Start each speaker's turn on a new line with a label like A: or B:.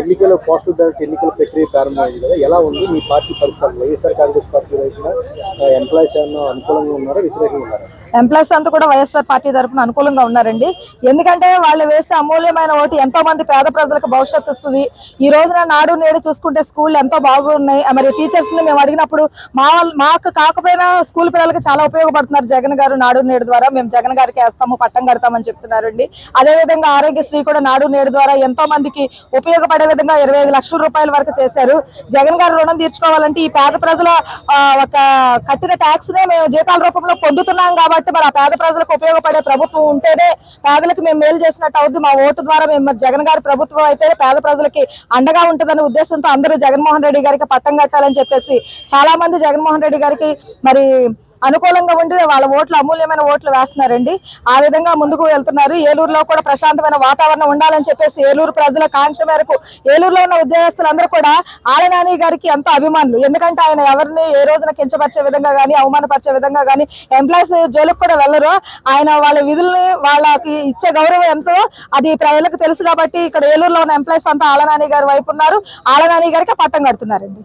A: ఎన్నికల positive ballot ఎన్నికల ప్రక్రియ ప్రారంభమైంది కదా. ఎలా ఉంది? మీ పార్టీ పరిస్థితులు Y S R Congress party వైపున ఎంప్లాయీస్ ఏమన్నా అనుకూలంగా ఉన్నారా? వ్యతిరేకంగా ఉన్నారా?
B: ఎంప్లాయీస్ అంతా కూడా వైఎస్ఆర్ పార్టీ తరఫున అనుకూలంగా ఉన్నారండి. ఎందుకంటే వాళ్ళు వేసే అమూల్యమైన ఓటు ఎంతో మంది పేద ప్రజలకు భవిష్యత్తు ఇస్తుంది. ఈ రోజున నాడు నేడు చూసుకుంటే స్కూల్ ఎంతో బాగున్నాయి. మరి టీచర్స్ని మేము అడిగినప్పుడు మా మాకు కాకపోయినా స్కూల్ పిల్లలకి చాలా ఉపయోగపడుతున్నారు జగన్ గారు నాడు నేడు ద్వారా. మేము జగన్ గారికి వేస్తాము పట్టం కడతామని చెప్తున్నారండి. అదే విధంగా ఆరోగ్యశ్రీ కూడా నాడు నేడు ద్వారా ఎంతో మందికి ఉపయోగపడే విధంగా ఇరవై ఐదు లక్షల రూపాయల వరకు చేశారు. జగన్ గారు రుణం తీర్చుకోవాలంటే ఈ పేద ప్రజల ఒక కట్టిన ట్యాక్స్ నే మేము జీతాల రూపంలో పొందుతున్నాం కాబట్టి మరి ఆ పేద ప్రజలకు ఉపయోగపడే ప్రభుత్వం ఉంటేనే పేదలకు మేము మేలు చేసినట్టు అవుద్ది. మా ఓటు ద్వారా మేము మరి జగన్ గారి ప్రభుత్వం అయితే పేద ప్రజలకి అండగా ఉంటుందనే ఉద్దేశంతో అందరూ జగన్మోహన్ రెడ్డి గారికి పట్టం కట్టాలని చెప్పేసి చాలా మంది జగన్మోహన్ రెడ్డి గారికి మరి అనుకూలంగా ఉండి వాళ్ళ ఓట్లు అమూల్యమైన ఓట్లు వేస్తున్నారండి. ఆ విధంగా ముందుకు వెళ్తున్నారు. ఏలూరులో కూడా ప్రశాంతమైన వాతావరణం ఉండాలని చెప్పేసి ఏలూరు ప్రజల కాంక్ష మేరకు ఏలూరులో ఉన్న ఉద్యోగస్తులందరూ కూడా ఆలనాని గారికి ఎంతో అభిమానులు. ఎందుకంటే ఆయన ఎవరిని ఏ రోజున కించపరిచే విధంగా కానీ అవమానపరిచే విధంగా కానీ ఎంప్లాయీస్ జోలికి కూడా వెళ్ళరు. ఆయన వాళ్ళ విధుల్ని వాళ్ళకి ఇచ్చే గౌరవం ఎంతో. అది ప్రజలకు తెలుసు కాబట్టి ఇక్కడ ఏలూరులో ఉన్న ఎంప్లాయీస్ అంతా ఆలనాని గారి వైపు ఉన్నారు. ఆలనాని గారికి పట్టం కడుతున్నారండి.